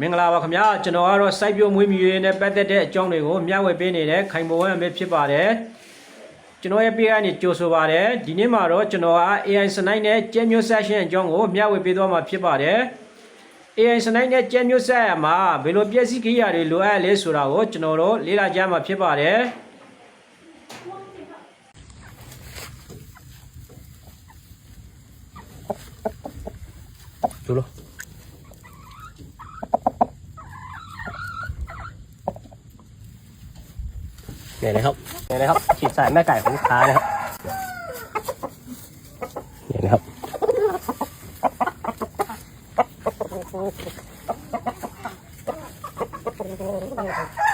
မင်္ဂလာပါခင်ဗျာကျွန်တော်ကတော့စိုက်ပျိုးမွေးမြူရေးနဲ့ပတ်သက်တဲ့အကြောင်းတွေကိုမျှဝေပေးနေတဲ့ခိုင်မဝန်းအမေဖြစ်ပါတယ်ကျွန်တော်ရဲ့ပေးကနေကြိုဆိုပါတယ်ဒီနေ့မှာတော့ကျွန်တော်က AI စနိုက်နဲ့ကျဲမျိုးဆက်ရှင်အကြောင်းကိုမျှဝေပေးသွားမှာဖြစ်ပါတယ် AI စနိုက်နဲ့ကျဲမျိုးဆက်ရမှာဘယ်လိုပြည့်စည်ကိရိယာတွေလိုအပ်လဲဆိုတာကိုကျွန်တော်တို့လေ့လာကြမှာဖြစ်ပါတယ်ดู咯 เนี่ยนะครับเนี่ยนะครับฉีดใส่แม่ไก่ของลูกค้านะครับเนี่ยนะครับนี่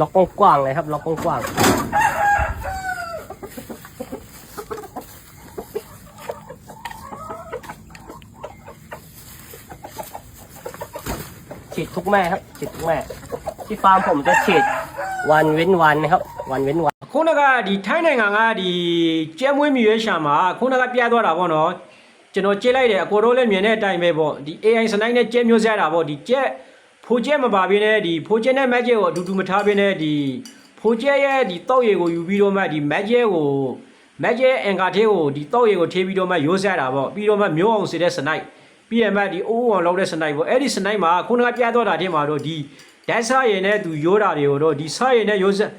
ล็อกกว้างๆเลยครับ ล็อกกว้างๆฉีดทุกแม่ครับฉีดทุกแม่ ที่ฟาร์มผมจะฉีดวันเว้นวันนะครับ วันเว้นวัน ခုနကဒီထိုင်းနိုင်ငံကဒီကျဲမွေးမြူရေးရှာမှာခုနကပြသွားတာပေါ့နော်ကျွန်တော်ကြည့်လိုက်တယ်အကိုတို့လည်းမြင်တဲ့အတိုင်းပဲပေါ့ဒီ AI စနိုင်းနဲ့ကျဲမျိုးဆက်တာပေါ့ဒီကျဲ ဖိုးကျဲမပါဘင်းနဲ့ဒီဖိုးကျဲနဲ့မက်ကျဲကိုအတူတူမထားဘင်းနဲ့ဒီဖိုးကျဲရဲ့ဒီတောက်ရည်ကိုယူပြီးတော့မှဒီမက်ကျဲကိုမက်ကျဲအင်္ကာသေးကိုဒီတောက်ရည်ကိုထေးပြီးတော့မှရိုးဆက်တာပေါ့ပြီးတော့မှမျိုးအောင်စေတဲ့စနိုက်ပြီးရမှဒီအိုးအောင်လောက်တဲ့စနိုက်ပေါ့အဲ့ဒီစနိုက်မှာခုနကပြသွားတာတင်မှာတော့ဒီဒက်ဆာရည်နဲ့သူရိုးတာတွေကိုတော့ဒီဆာရည်နဲ့ရိုးဆက်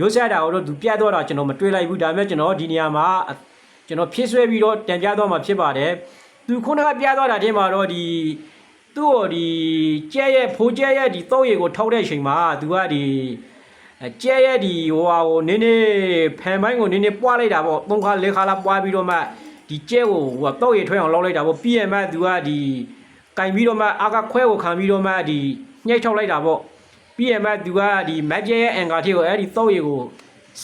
ရိုးစက်တာကိုတော့သူပြတ်တော့တာကျွန်တော်မတွေ့လိုက်ဘူးဒါပေမဲ့ကျွန်တော်ဒီနေရာမှာကျွန်တော်ဖြည့်ဆွဲပြီးတော့တန်ပြတော့မှာဖြစ်ပါတယ်သူခုနကပြတော့တာတင်းမှာတော့ဒီ သူ့ကိုဒီကျဲရဲ့ဖိုးကျဲရဲ့ဒီတော့ရည်ကိုထောက်တဲ့အချိန်မှာသူကဒီအဲကျဲရဲ့ဒီဟိုဟာကိုနင်းနေဖန်ပိုင်းကိုနင်းနေပွားလိုက်တာပေါ့သုံးခါလေးခါလာပွားပြီးတော့မှဒီကျဲကိုဟိုကတော့ရည်ထွဲအောင်လောက်လိုက်တာပေါ့ပြီးရင်မှသူကဒီကင်ပြီးတော့မှအာကခွဲကိုခံပြီးတော့မှဒီညှိတ်ထောက်လိုက်တာပေါ့ပြီးရင်မှသူကဒီမက်ဂျရဲ့အင်္ဂါထေကိုအဲ့ဒီတော့ရီကို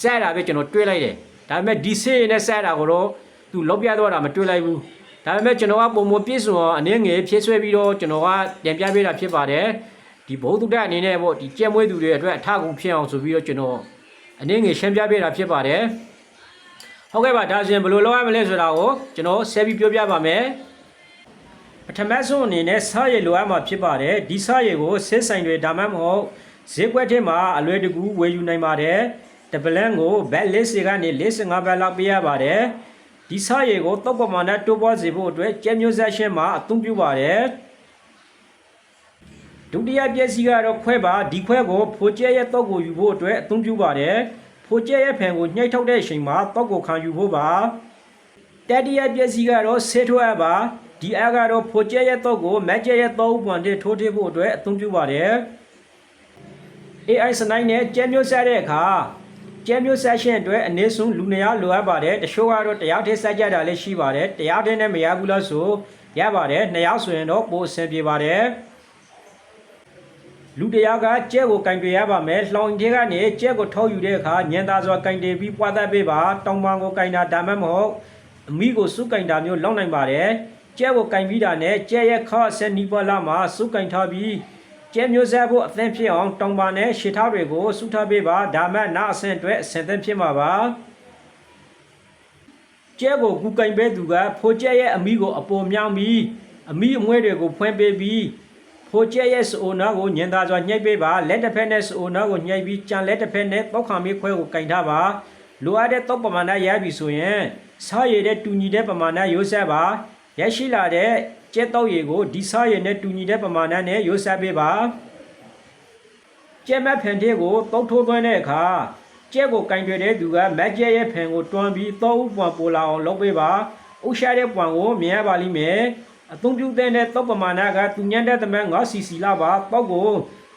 ဆက်တာပဲကျွန်တော်တွေးလိုက်တယ်ဒါပေမဲ့ဒီဆေးရနဲ့ဆက်တာကိုတော့သူလောက်ပြတော့တာမတွေးလိုက်ဘူး ဒါပေမဲ့ကျွန်တော်ကပုံမပြည့်စုံအောင်အနေငယ်ဖြည့်ဆွဲပြီးတော့ကျွန်တော်ကတင်ပြပေးတာဖြစ်ပါတယ်ဒီဘုဒ္ဓတက်အနေနဲ့ပေါ့ဒီကြက်မွေးသူတွေအတွက်အထကူဖြစ်အောင်ဆိုပြီးတော့ကျွန်တော်အနေငယ်ရှင်းပြပေးတာဖြစ်ပါတယ်ဟုတ်ကဲ့ပါဒါဆိုရင်ဘယ်လိုလုပ်ရမလဲဆိုတာကိုကျွန်တော်ဆက်ပြီးပြောပြပါမယ်ပထမဆုံးအနေနဲ့စားရည်လိုအပ်မှာဖြစ်ပါတယ်ဒီစားရည်ကိုဆစ်ဆိုင်တွေဒါမှမဟုတ်ဈေးကွက်ထဲမှာအလွယ်တကူဝယ်ယူနိုင်ပါတယ်တပလန်ကိုဘက်40ကနေ45ဘက်လောက်ပေးရပါတယ် ဒီစားရည်ကိုတောက်ပမာဏတိုးပွားစေဖို့အတွက်ကျဲမျိုးဆက်ရှင်းမှာအသုံးပြုပါတယ်ဒုတိယပစ္စည်းကတော့ခွဲပါဒီခွဲကိုဖိုကျဲရဲ့တောက်ကိုယူဖို့အတွက်အသုံးပြုပါတယ်ဖိုကျဲရဲ့ဖန်ကိုညှိုက်ထုတ်တဲ့အချိန်မှာတောက်ကိုခံယူဖို့ပါတတိယပစ္စည်းကတော့ဆေးထိုးအပ်ပါဒီအပ်ကတော့ဖိုကျဲရဲ့တော့ကိုမက်ကျဲရဲ့တော့ဥပွန်တဲ့ထိုးထည့်ဖို့အတွက်အသုံးပြုပါတယ် AI စနိုင်းနဲ့ကျဲမျိုးဆက်တဲ့အခါ ကျဲမျိုးဆက်ရှင်အတွက်အနည်းဆုံးလူနေရာလိုအပ်ပါတယ်တချို့ကတော့တရားထည့်ဆက်ကြတာလည်းရှိပါတယ်တရားထည့်နဲ့မရဘူးလားဆိုရပါတယ်နှစ်ယောက်ဆိုရင်တော့ပိုအဆင်ပြေပါတယ်လူတရားကကြဲကိုကင်တွေရပါမယ်လှောင်ထဲကနေကြဲကိုထောက်ယူတဲ့အခါညံသာစွာကင်တွေပြီးပွားတတ်ပေးပါတောင်ပန်ကိုကင်တာဒါမှမဟုတ်အမိကိုစုကင်တာမျိုးလောက်နိုင်ပါတယ်ကျဲကိုကင်ပြီးတာနဲ့ကျဲရဲ့ခါအဆက်နီးပါလာမှာစုကင်ထားပြီး ကျဲမျိုးဆက်ဖို့အသင်းဖြစ်အောင်တောင်ပါနဲ့ရှေထားတွေကိုစုထားပေးပါဒါမှနာအဆင့်အတွက်အဆင့်သင်းဖြစ်မှာပါကျဲကိုကူကင်ပဲသူကဖိုးကျဲရဲ့အမိကိုအပေါ်မြောင်းပြီးအမိအမွဲတွေကိုဖွင့်ပေးပြီးဖိုးကျဲရဲ့ဆိုနာကိုညင်သာစွာညှိပ်ပေးပါလက်တစ်ဖက်နဲ့ဆိုနာကိုညှိပ်ပြီးကြံလက်တစ်ဖက်နဲ့တောက်ခံပြီးခွဲကိုကင်ထားပါလိုအပ်တဲ့တော့ပမာဏရပြီဆိုရင်စားရည်တဲ့တူညီတဲ့ပမာဏရိုးဆက်ပါ ရရှိလာတဲ့ကျက်တော့ရည်ကိုဒီစားရည်နဲ့တူညီတဲ့ပမာဏနဲ့ရိုးဆက်ပေးပါကျက်မက်ဖန်တဲ့ကိုတောက်ထိုးသွင်းတဲ့အခါကျက်ကိုကင်တွယ်တဲ့သူကမက်ကျက်ရဲ့ဖန်ကိုတွန်းပြီးတော့ဥပွန်ပိုလာအောင်လုပ်ပေးပါဥရှာတဲ့ပွန်ကိုမြင်ရပါလိမ့်မယ်အသုံးပြုတဲ့တော့ပမာဏကတူညံတဲ့သမန် 9cc လောက်ပါပေါ့ကို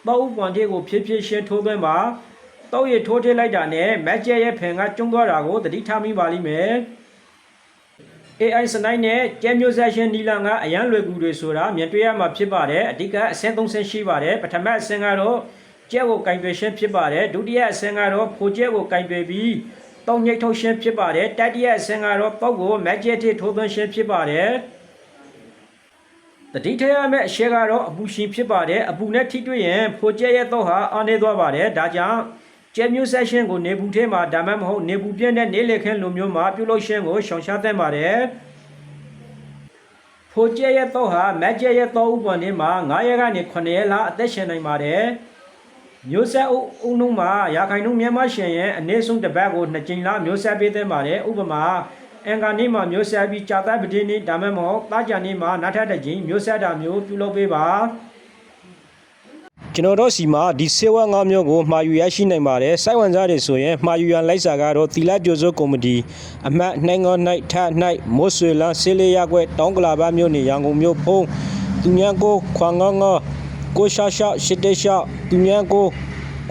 တော့ဥပွန်တဲ့ကိုဖြည်းဖြည်းရှင်းထိုးသွင်းပါတော့ရထိုးထည့်လိုက်တာနဲ့မက်ကျဲရဲ့ဖင်ကကျုံသွားတာကိုသတိထားမိပါလိမ့်မယ် AI စနိုင်းနဲ့ကျဲမျိုးဆက်ရှင်နီလန်ကအရန်လွယ်ကူတွေဆိုတာမြင်တွေ့ရမှာဖြစ်ပါတယ်အဓိကအဆင့်၃ဆင့်ရှိပါတယ်ပထမအဆင့်ကတော့ကျဲကိုကင်တွယ်ရှင်းဖြစ်ပါတယ်ဒုတိယအဆင့်ကတော့ဖိုကျဲကိုကင်တွယ်ပြီးတောင်းညိတ်ထုတ်ခြင်းဖြစ်ပါတယ်တတိယအဆင့်ကတော့ပုပ်ကိုမက်ဂျက်တစ်ထိုးသွင်းခြင်းဖြစ်ပါတယ်တတိထရမယ့်အရှက်ကတော့အပူရှင်ဖြစ်ပါတယ်အပူနဲ့ထိတွေ့ရင်ဖိုကျဲရဲ့တော့ဟာအားနေသွားပါတယ်ဒါကြောင့် ကျဲမျိုးဆက်ရှင်ကိုနေဘူးထဲမှာဒါမှမဟုတ်နေဘူးပြင်းတဲ့နေလေခင်းလိုမျိုးမှာပြုလုပ်ခြင်းကိုရှောင်ရှားသင့်ပါတယ်ဖိုကျဲရဲ့တော့ဟာမက်ဂျက်ရဲ့တော့ဥပ္ပန်ထဲမှာ9ရက်ကနေ9ရက်လောက်အသက်ရှင်နိုင်ပါတယ်မျိုးဆက်အုပ်အုံလုံးမှာရာခိုင်နှုန်းမြန်မာရှင်ရဲ့အနည်းဆုံးတစ်ပတ်ကို2ကြိမ်လောက်မျိုးဆက်ပေးသင့်ပါတယ်ဥပမာအင်္ဂါနေ့မှာမျိုးဆက်ပြီးကြာသပတိနေ့ဒါမှမဟုတ်တာကြာနေ့မှာနောက်ထပ်တစ်ကြိမ်မျိုးဆက်တာမျိုးပြုလုပ်ပေးပါ ကျွန်တော်တို့စီမှာဒီဆေးဝါး၅မျိုးကိုမှာယူရရှိနိုင်ပါတယ်စိုက်ဝင်စားတွေဆိုရင်မှာယူရန်လိုက်စာကတော့တီလာပြိုစိုးကော်မတီအမှတ်နိုင်ငေါ၌ထ၌မိုးဆွေလန်းဆေးလေးရက်ွက်တောင်းကလာပါမျိုးနေရန်ကုန်မြို့ဖုံးသူညံကိုခွန်ငေါငေါကိုရှာရှာရှစ်တေရှာသူညံကို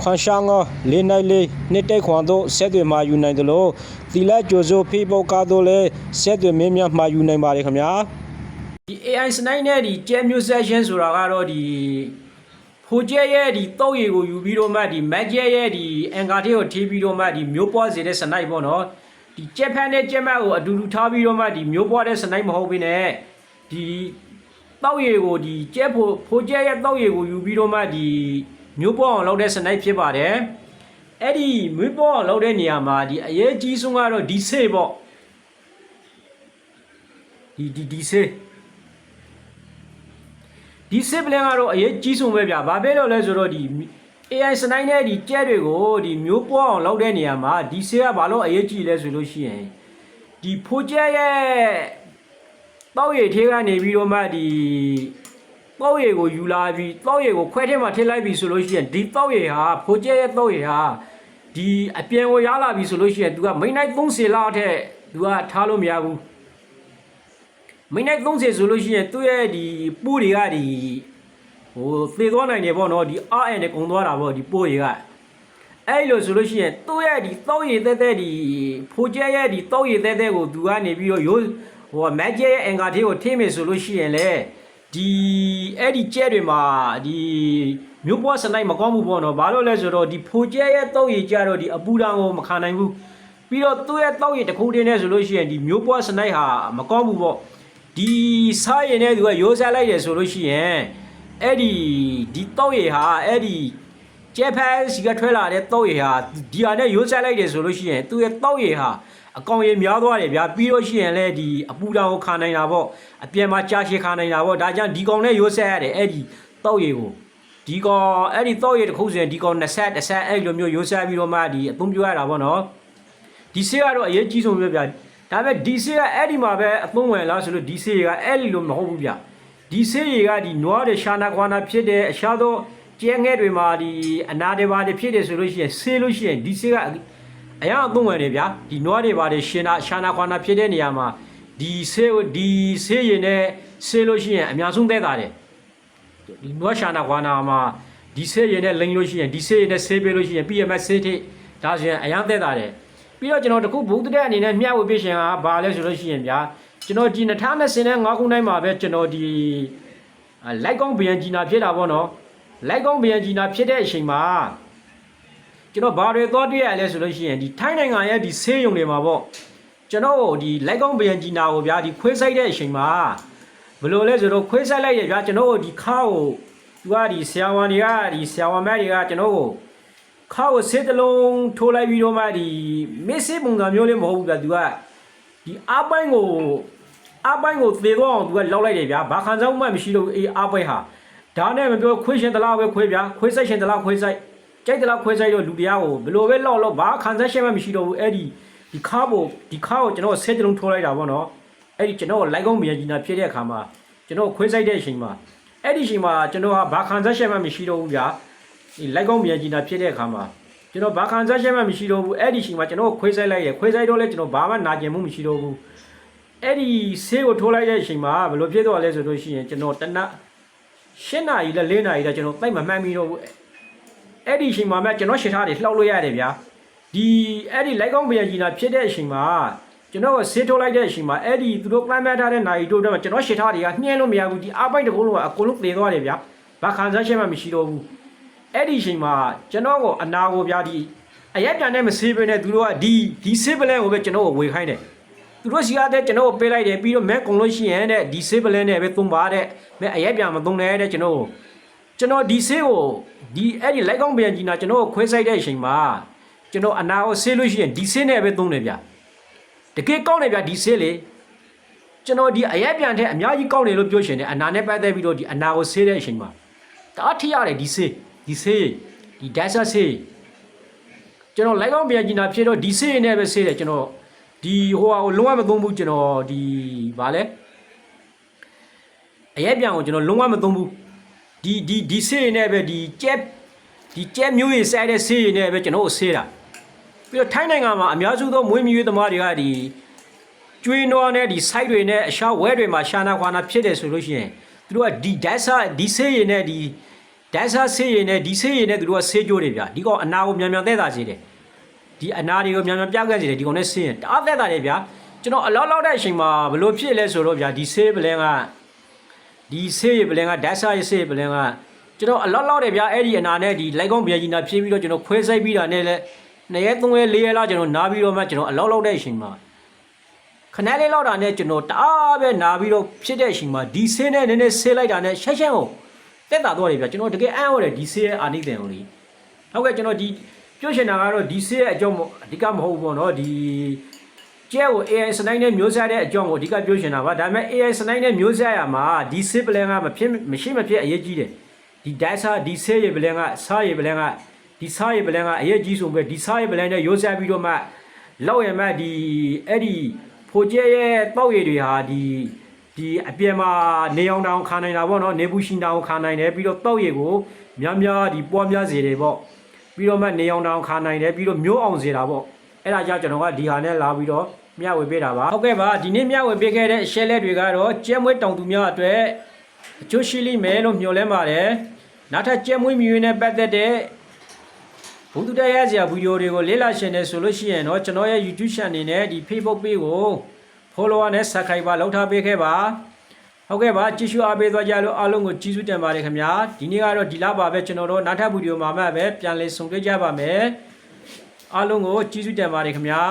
ခွန်ရှာငေါလေးနိုင်လေးနှစ်တိတ်ခွန်တို့ဆက်တွေမှာယူနိုင်တယ်လို့တီလာပြိုစိုး Facebook ကားတို့လည်းဆက်တွေမင်းများမှာယူနိုင်ပါတယ်ခင်ဗျာဒီ AI စနိုင်းနဲ့ဒီကျဲမျိုးဆက်ရှင်ဆိုတာကတော့ဒီ ဖိုကျဲရဲ့ဒီတောက်ရည်ကိုယူပြီးတော့မှဒီမက်ကျဲရဲ့ဒီအင်္ဂါသေးကိုထေးပြီးတော့မှဒီမျိုးပွားစေတဲ့စနိုက်ပေါ့နော်ဒီကြက်ဖက်နဲ့ကြက်မတ်ကိုအတူတူထားပြီးတော့မှဒီမျိုးပွားတဲ့စနိုက်မဟုတ်ဘဲနဲ့ဒီတောက်ရည်ကိုဒီကြက်ဖို့ဖိုကျဲရဲ့တောက်ရည်ကိုယူပြီးတော့မှဒီမျိုးပွားအောင်လုပ်တဲ့စနိုက်ဖြစ်ပါတယ်အဲ့ဒီမျိုးပွားအောင်လုပ်တဲ့နေရာမှာဒီအရေးကြီးဆုံးကတော့ဒီဆေးပေါ့ဒီဒီဒီဆေး ဒီစစ်ပလင်ကတော့အရေးကြီးဆုံးပဲဗျာဘာဖြစ်လို့လဲဆိုတော့ဒီ AI စနိုင်းနဲ့ဒီကြက်တွေကိုဒီမျိုးပွားအောင်လုပ်တဲ့နေရာမှာဒီဆေးကဘာလို့အရေးကြီးလဲဆိုလို့ရှိရင်ဒီဖိုကျက်ရဲ့တောက်ရည်ထေးကနေပြီးတော့မှဒီတောက်ရည်ကိုယူလာပြီးတောက်ရည်ကိုခွဲထဲမှာထည့်လိုက်ပြီးဆိုလို့ရှိရင်ဒီတောက်ရည်ဟာဖိုကျက်ရဲ့တောက်ရည်ဟာဒီအပြင်ကိုရလာပြီဆိုလို့ရှိရင် तू ကမိနစ်30လောက်ထက် तू ကထားလို့မရဘူး မိနစ်30ဆိုလို့ရှိရင်သူ့ရဲ့ဒီပိုးတွေကဒီဟိုသေသွားနိုင်တယ်ပေါ့နော်ဒီအာအန်နဲ့ကုံသွားတာပေါ့ဒီပိုးတွေကအဲ့လိုဆိုလို့ရှိရင်သူ့ရဲ့ဒီတောက်ရည်တဲ့တဲ့ဒီဖိုကျဲရဲ့ဒီတောက်ရည်တဲ့တဲ့ကိုသူကနေပြီးတော့ရိုးဟိုမက်ကျဲရဲ့အင်္ဂါသေးကိုထိမယ်ဆိုလို့ရှိရင်လေဒီအဲ့ဒီကျဲတွေမှာဒီမျိုးပွားစနိုက်မကောင်းဘူးပေါ့နော်ဘာလို့လဲဆိုတော့ဒီဖိုကျဲရဲ့တောက်ရည်ကြတော့ဒီအပူတောင်ကိုမခံနိုင်ဘူးပြီးတော့သူ့ရဲ့တောက်ရည်တစ်ခုတည်းနဲ့ဆိုလို့ရှိရင်ဒီမျိုးပွားစနိုက်ဟာမကောင်းဘူးပေါ့ ဒီစားရင်လည်းသူကရိုးစားလိုက်တယ်ဆိုလို့ရှိရင်အဲ့ဒီဒီတောက်ရည်ဟာအဲ့ဒီကျက်ဖက်စီကထွက်လာတဲ့တောက်ရည်ဟာဒီဟာနဲ့ရိုးစားလိုက်တယ်ဆိုလို့ရှိရင်သူ့ရဲ့တောက်ရည်ဟာအကောင်ရည်များသွားတယ်ဗျာပြီးတော့ရှိရင်လည်းဒီအပူတောင်ကိုခါနိုင်တာပေါ့အပြင်မှာကြာရှည်ခါနိုင်တာပေါ့ဒါကြောင့်ဒီကောင်နဲ့ရိုးစားရတယ်အဲ့ဒီတောက်ရည်ကိုဒီကောင်အဲ့ဒီတောက်ရည်တစ်ခုစီရင်ဒီကောင်20 20အဲ့လိုမျိုးရိုးစားပြီးတော့မှဒီအသုံးပြုရတာပေါ့နော်ဒီဆေးကတော့အရေးကြီးဆုံးပဲဗျာ ဒါပေမဲ့ဒီဆေးကအဲ့ဒီမှာပဲအသုံးဝင်လားဆိုလို့ဒီဆေးကအဲ့ဒီလိုမဟုတ်ဘူးဗျာဒီဆေးတွေကဒီနွားတွေရှာနာကွာနာဖြစ်တဲ့အခြားသောကျဲငဲ့တွေမှာဒီအနာတွေပါတွေဖြစ်တယ်ဆိုလို့ရှိရင်ဆေးလို့ရှိရင်ဒီဆေးကအရာအသုံးဝင်တယ်ဗျာဒီနွားတွေပါတွေရှင်နာရှာနာကွာနာဖြစ်တဲ့နေရာမှာဒီဆေးကိုဒီဆေးရင်နဲ့ဆေးလို့ရှိရင်အများဆုံးသက်သာတယ်ဒီနွားရှာနာကွာနာမှာဒီဆေးရည်နဲ့လိန်လို့ရှိရင်ဒီဆေးရည်နဲ့ဆေးပေးလို့ရှိရင် PMS ဆေးထိဒါဆိုရင်အရန်သက်သာတယ် ပြီးတော့ကျွန်တော်တခုဘုဒ္ဓတဲ့အနေနဲ့မျှဝေပေးရှင်ကဘာလဲဆိုလို့ရှိရင်ဗျာကျွန်တော်ဒီ2025ခုနှစ်မှာပဲကျွန်တော်ဒီလိုက်ကောင်းဘီယန်ဂျီနာဖြစ်တာပေါ့နော်လိုက်ကောင်းဘီယန်ဂျီနာဖြစ်တဲ့အချိန်မှာကျွန်တော်ဘာတွေသွားတွေ့ရလဲဆိုလို့ရှိရင်ဒီထိုင်းနိုင်ငံရဲ့ဒီဆေးရုံတွေမှာပေါ့ကျွန်တော်ဒီလိုက်ကောင်းဘီယန်ဂျီနာကိုဗျာဒီခွေးဆိုင်တဲ့အချိန်မှာဘယ်လိုလဲဆိုတော့ခွေးဆက်လိုက်ရဗျာကျွန်တော်တို့ဒီခါကိုသူကဒီဆရာဝန်တွေကဒီဆရာဝန်မတွေကကျွန်တော်ကို ခါကိုစစ်တလုံးထိုးလိုက်ပြီးတော့မှဒီမစ်စစ်ပုံစံမျိုးလေးမဟုတ်ဘူးဗျာသူကဒီအပိုင်းကိုအပိုင်းကိုသေတော့အောင်သူကလောက်လိုက်တယ်ဗျာဘာခံစားမှုမှမရှိလို့အေးအပိုင်းဟာဒါနဲ့မပြောခွေးရှင်တလားပဲခွေးဗျာခွေးဆိုင်ရှင်တလားခွေးဆိုင်ကြိုက်တလားခွေးဆိုင်တော့လူတရားကိုဘယ်လိုပဲလောက်လောက်ဘာခံစားချက်မှမရှိတော့ဘူးအဲ့ဒီဒီခါကိုဒီခါကိုကျွန်တော်စစ်တလုံးထိုးလိုက်တာပေါ့နော်အဲ့ဒီကျွန်တော်လိုက်ကောင်းမြန်ကြီးနာဖြစ်တဲ့အခါမှာကျွန်တော်ခွေးဆိုင်တဲ့အချိန်မှာအဲ့ဒီအချိန်မှာကျွန်တော်ဟာဘာခံစားချက်မှမရှိတော့ဘူးဗျာ ဒီလိုက်ကောင်းမြန်ကြီးနာဖြစ်တဲ့အခါမှာကျွန်တော်ဘာခံစားချက်မှမရှိတော့ဘူးအဲ့ဒီအချိန်မှာကျွန်တော်ခွေးဆိုင်လိုက်ရခွေးဆိုင်တော့လဲကျွန်တော်ဘာမှနာကျင်မှုမရှိတော့ဘူးအဲ့ဒီဆေးကိုထိုးလိုက်တဲ့အချိန်မှာဘယ်လိုဖြစ်သွားလဲဆိုလို့ရှိရင်ကျွန်တော်တနက်၈နာရီနဲ့၄နာရီနဲ့ကျွန်တော်တိတ်မမှန်မိတော့ဘူးအဲ့ဒီအချိန်မှာမှကျွန်တော်ရှစ်ထားတွေလှောက်လို့ရတယ်ဗျာဒီအဲ့ဒီလိုက်ကောင်းမြန်ကြီးနာဖြစ်တဲ့အချိန်မှာကျွန်တော်ကဆေးထုတ်လိုက်တဲ့အချိန်မှာအဲ့ဒီသူတို့ climate ထားတဲ့နိုင်တို့တော့ကျွန်တော်ရှစ်ထားတွေကနှင်းလို့မရဘူးဒီအပိုက်တစ်ခုလုံးကအကုန်လုံးသေသွားတယ်ဗျာဘာခံစားချက်မှမရှိတော့ဘူး အဲ့ဒီအချိန်မှာကျွန်တော်ကအနာကိုဗျာဒီအရက်ပြန်နဲ့မဆေးပဲနဲ့သူတို့ကဒီဒီဆေးပလန်ကိုပဲကျွန်တော်ကိုဝေခိုင်းတယ်သူတို့စီကတဲ့ကျွန်တော်ကိုပေးလိုက်တယ်ပြီးတော့မဲကုံလို့ရှိရင်တဲ့ဒီဆေးပလန်နဲ့ပဲသုံးပါတဲ့မဲအရက်ပြန်မသုံးနဲ့တဲ့ကျွန်တော်ကိုကျွန်တော်ဒီဆေးကိုဒီအဲ့ဒီလိုက်ကောင်းပြန်ကြီးနာကျွန်တော်ကိုခွဲဆိုင်တဲ့အချိန်မှာကျွန်တော်အနာကိုဆေးလို့ရှိရင်ဒီဆေးနဲ့ပဲသုံးတယ်ဗျတကယ်ကောင်းတယ်ဗျဒီဆေးလေကျွန်တော်ဒီအရက်ပြန်တဲ့အများကြီးကောင်းတယ်လို့ပြောရှင်တယ်အနာနဲ့ပတ်သက်ပြီးတော့ဒီအနာကိုဆေးတဲ့အချိန်မှာတအားထိရတယ်ဒီဆေး ဒီဆေးဒီဒိုင်ဆာဆေးကျွန်တော်လိုက်ကောင်းပြန်ကျင်တာဖြစ်တော့ဒီဆေးရည်နဲ့ပဲဆေးတယ်ကျွန်တော်ဒီဟိုဟာကိုလုံးဝမသုံးဘူးကျွန်တော်ဒီဗာလဲအရက်ပြန်ကိုကျွန်တော်လုံးဝမသုံးဘူးဒီဒီဒီဆေးရည်နဲ့ပဲဒီကြက်ဒီကြက်မျိုးရည်ဆိုင်တဲ့ဆေးရည်နဲ့ပဲကျွန်တော်ကိုဆေးတာပြီးတော့ထိုင်းနိုင်ငံမှာအများစုသောမွေးမြူရေးသမားတွေကဒီကျွေးနွားနဲ့ဒီ site တွေနဲ့အရှာဝဲတွေမှာရှာနာခွာနာဖြစ်တယ်ဆိုလို့ရှိရင်သူတို့ကဒီ data ဒီဆေးရည်နဲ့ဒီ data ဆေးရည်နဲ့ဒီဆေးရည်နဲ့သူတို့ကဆေးကြိုးတွေဗျဒီကောင်အနာကိုမြန်မြန်သက်သာစေတယ်ဒီအနာတွေကိုမြန်မြန်ပြခဲ့စီတယ်ဒီကောင်နဲ့ဆင်းရင်တအားသက်တာလေဗျာကျွန်တော်အလောက်လောက်တဲ့အချိန်မှာဘလို့ဖြစ်လဲဆိုတော့ဗျာဒီဆေးပလင်ကဒီဆေးရပလင်ကဓာတ်ဆာရဆေးပလင်ကကျွန်တော်အလောက်လောက်တယ်ဗျာအဲ့ဒီအနာနဲ့ဒီလိုက်ကောင်းပြန်ကြီးနာဖြည့်ပြီးတော့ကျွန်တော်ခွဲစိုက်ပြီးတာနဲ့လဲနှစ်ရက်သုံးရက်လေးရက်လောက်ကျွန်တော်နားပြီးတော့မှကျွန်တော်အလောက်လောက်တဲ့အချိန်မှာခဏလေးလောက်တာနဲ့ကျွန်တော်တအားပဲနားပြီးတော့ဖြစ်တဲ့အချိန်မှာဒီဆေးနဲ့နည်းနည်းဆေးလိုက်တာနဲ့ရှက်ရှက်ကိုတ က်တာတော့တယ်ဗျာကျွန်တော်တကယ်အံ့ဩတယ်ဒီဆေးရဲ့အာနိသင်ကိုလေဟုတ်ကဲ့ကျွန်တော်ဒီပြောချင်တာကတော့ဒီဆေးရဲ့အကြောင်းမအဓိကမဟုတ်ဘူးပေါ့နော်ဒီကျဲကို AI စနိုင်းနဲ့မျိုးစားတဲ့အကြောင်းကိုအဓိကပြောချင်တာပါဒါပေမဲ့ AI စနိုင်းနဲ့မျိုးစားရမှာဒီဆေးပလန်ကမဖြစ်မရှိမဖြစ်အရေးကြီးတယ်ဒီ data ဒီဆေးရပလန်ကစားရပလန်ကဒီစားရပလန်ကအရေးကြီးဆုံးပဲဒီစားရပလန်နဲ့ရိုးစားပြီးတော့မှလောက်ရမှဒီအဲ့ဒီဖိုကျဲရဲ့တောက်ရည်တွေဟာဒီ ဒီအပြင်မှာနေအောင်တောင်ခါနိုင်တာပေါ့နော်နေဘူးရှင်တောင်ခါနိုင်တယ်ပြီးတော့တောက်ရည်ကိုများများဒီပွားများစေတယ်ပေါ့ပြီးတော့မှနေအောင်တောင်ခါနိုင်တယ်ပြီးတော့မျိုးအောင်စေတာပေါ့အဲ့ဒါကြောင့်ကျွန်တော်ကဒီဟာနဲ့လာပြီးတော့မျှဝေပေးတာပါဟုတ်ကဲ့ပါဒီနေ့မျှဝေပေးခဲ့တဲ့အရှဲလက်တွေကတော့ကျဲမွေးတောင်သူများအတွက်အကျိုးရှိလိမ့်မယ်လို့မျှော်လင့်ပါတယ်နောက်ထပ်ကျဲမွေးမြူရင်းနဲ့ပတ်သက်တဲ့ဘုဒ္ဓတရားစရာဗီဒီယိုတွေကိုလေ့လာရှင်နေဆိုလို့ရှိရင်တော့ကျွန်တော်ရဲ့ YouTube channel အနေနဲ့ဒီ Facebook page ကို follower နဲ့ subscribe လုပ်ထားပေးခဲ့ပါဟုတ်ကဲ့ပါကြည့်ရှုအားပေးသွားကြလို့အားလုံးကိုကျေးဇူးတင်ပါတယ်ခင်ဗျာဒီနေ့ကတော့ဒီလောက်ပါပဲကျွန်တော်တို့နောက်ထပ်ဗီဒီယိုမှာမှပဲပြန်လည်ဆုံတွေ့ကြပါမယ်အားလုံးကိုကျေးဇူးတင်ပါတယ်ခင်ဗျာ